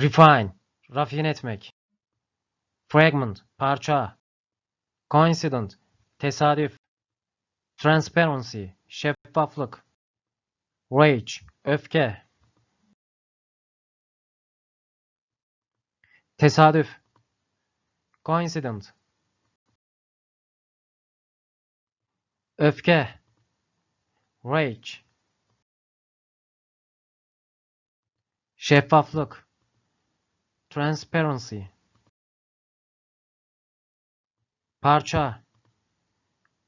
Refine, rafine etmek. Fragment, parça. Coincident, tesadüf. Transparency, şeffaflık. Rage, öfke. Tesadüf. Coincident. Öfke. Rage. Şeffaflık. Transparency. Parça.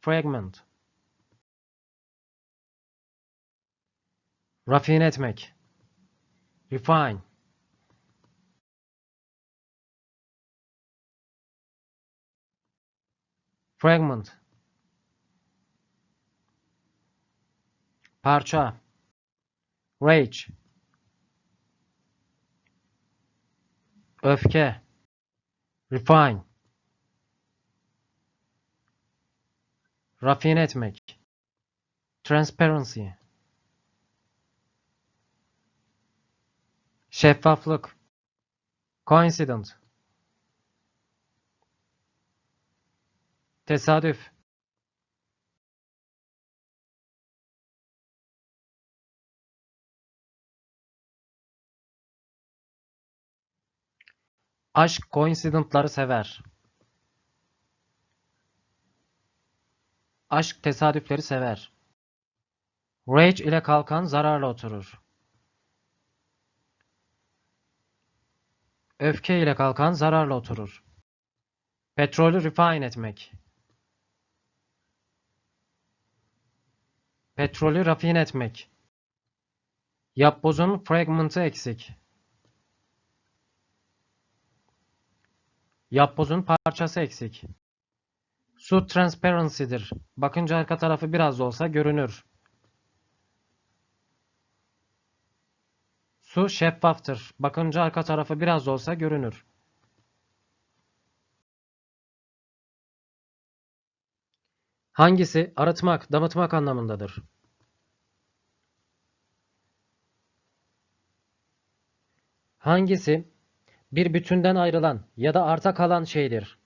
Fragment. Rafine etmek. Refine. Fragment. Parça. Rage. Öfke. Refine. Rafine etmek. Transparency. Şeffaflık. Coincident. Tesadüf. Aşk coincident'ları sever. Aşk tesadüfleri sever. Rage ile kalkan zararla oturur. Öfke ile kalkan zararla oturur. Petrolü refine etmek. Petrolü rafine etmek. Yapbozun fragmentı eksik. Yapbozun parçası eksik. Su transparency'dir. Bakınca arka tarafı biraz da olsa görünür. Su şeffaftır. Bakınca arka tarafı biraz da olsa görünür. Hangisi arıtmak, damıtmak anlamındadır? Hangisi bir bütünden ayrılan ya da arta kalan şeydir?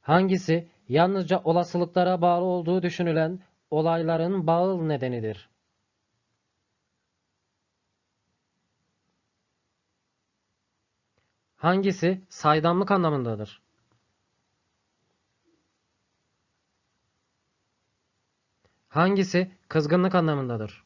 Hangisi yalnızca olasılıklara bağlı olduğu düşünülen olayların bağıl nedenidir? Hangisi saydamlık anlamındadır? Hangisi kızgınlık anlamındadır?